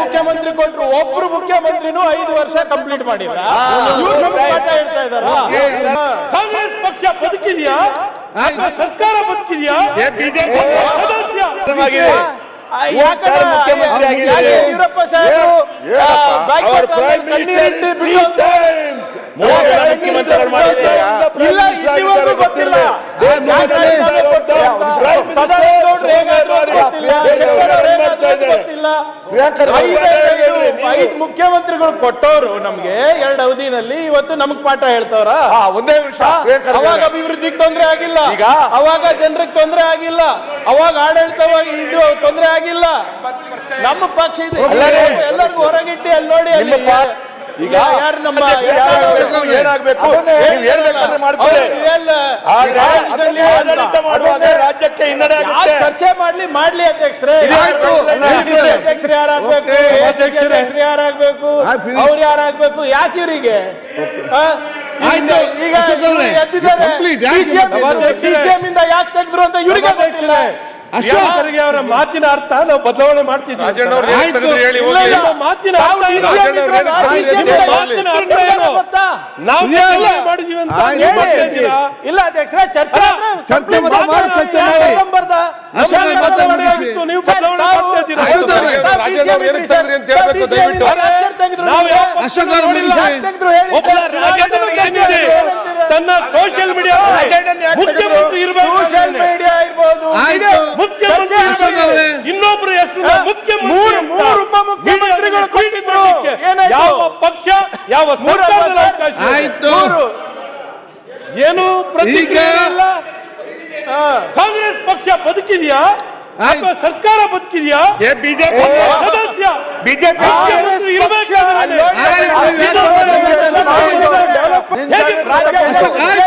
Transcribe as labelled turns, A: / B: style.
A: ಮುಖ್ಯಮಂತ್ರಿ ಕೊಟ್ರು ಒಬ್ರು ಮುಖ್ಯಮಂತ್ರಿನೂ ಐದು ವರ್ಷ ಕಂಪ್ಲೀಟ್ ಮಾಡಿಲ್ಲ. ಹೇಳ್ತಾ ಇದಾರ.
B: ಕಾಂಗ್ರೆಸ್ ಪಕ್ಷ ಬದುಕಿದ್ಯಾ? ಸರ್ಕಾರ ಬದುಕಿದ್ಯಾ? ಬಿಜೆಪಿ
A: ಯಡಿಯೂರಪ್ಪ ಸಾಹೇಬರು. ಇಲ್ಲ ಸದಾನಂದ ಗೌಡ್ರು ಐದು ಮುಖ್ಯಮಂತ್ರಿಗಳು ಕೊಟ್ಟವರು ನಮ್ಗೆ ಎರಡು ಅವಧಿನಲ್ಲಿ ಇವತ್ತು ನಮಗ್ ಪಾಠ ಹೇಳ್ತವ್ರ?
C: ಒಂದೇ ನಿಮಿಷ.
A: ಅವಾಗ. ಅಭಿವೃದ್ಧಿಗೆ ತೊಂದರೆ ಆಗಿಲ್ಲ.
C: ಈಗ?
A: ಅವಾಗ ಜನರಿಗೆ ತೊಂದರೆ ಆಗಿಲ್ಲ. ಅವಾಗ ಆಡಳಿತವಾಗ ಇದು ತೊಂದರೆ ಆಗಿಲ್ಲ. ನಮ್ಮ ಪಕ್ಷ ಇದು. ಎಲ್ಲರಿಗೂ ಹೊರಗಿಟ್ಟು ಅಲ್ಲಿ ನೋಡಿ ಅಲ್ಲಿ
C: ಈಗ
A: ಯಾರು ನಮ್ಮ
C: ಏನಾಗಬೇಕು, ಏನಾಗಬೇಕು ಹಿನ್ನಡೆ
A: ಚರ್ಚೆ ಮಾಡ್ಲಿ ಮಾಡ್ಲಿ ಅಧ್ಯಕ್ಷರೇ. ಅಧ್ಯಕ್ಷರು ಯಾರಾಗ್ಬೇಕು ಅಧ್ಯಕ್ಷರು ಯಾರಾಗ್ಬೇಕು ಅವ್ರು ಯಾರಾಗ್ಬೇಕು ಯಾಕೆ ಇವರಿಗೆ. ಈಗ ಎದ್ದಿದ್ದಾರೆ.
D: ಯಾಕೆ
A: ತೆಗೆದ್ರು ಅಂತ ಇವರಿಗೆ ಗೊತ್ತಿಲ್ಲ.
D: ಅಶೋಕ್
B: ಖರ್ಗೆ ಅವರ ಮಾತಿನ ಅರ್ಥ ನಾವು ಬದಲಾವಣೆ ಮಾಡ್ತಿದ್ವಿ. ಇಲ್ಲ, ಮಾತಿನ
A: ಚರ್ಚೆ
D: ಚರ್ಚೆ
B: ತನ್ನ ಸೋಷಿಯಲ್ ಮೀಡಿಯಾ ಮುಖ್ಯಮಂತ್ರಿ ಇರಬೇಕು
A: ಸೋಷಿಯಲ್ ಮೀಡಿಯಾ ಇರ್ಬೋದು
D: ಆಯ್ತು.
B: ಮುಖ್ಯಮಂತ್ರಿ
A: ಚರ್ಚೆ
D: ಅಶೋಕ್ ಅವರೇ.
B: ಮುಖ್ಯಮಂತ್ರಿ
A: ಮೂರು- ಉಪಮುಖ್ಯಮಂತ್ರಿಗಳು ಕೊಟ್ಟಿದ್ರು.
B: ಯಾವ ಪಕ್ಷ ಯಾವ? ಅವಕಾಶ.
D: ಆಯ್ತು.
B: ಏನು ಪ್ರತಿಕ್ರಿಯೆ ಇಲ್ಲ ಕಾಂಗ್ರೆಸ್ ಪಕ್ಷ ಬದುಕಿದೆಯಾ. ಅಥವಾ ಸರ್ಕಾರ ಬದುಕಿದೆಯಾ? ಬಿಜೆಪಿ ಸದಸ್ಯ. ಬಿಜೆಪಿ ಇರಬೇಕಾದ್ರೆ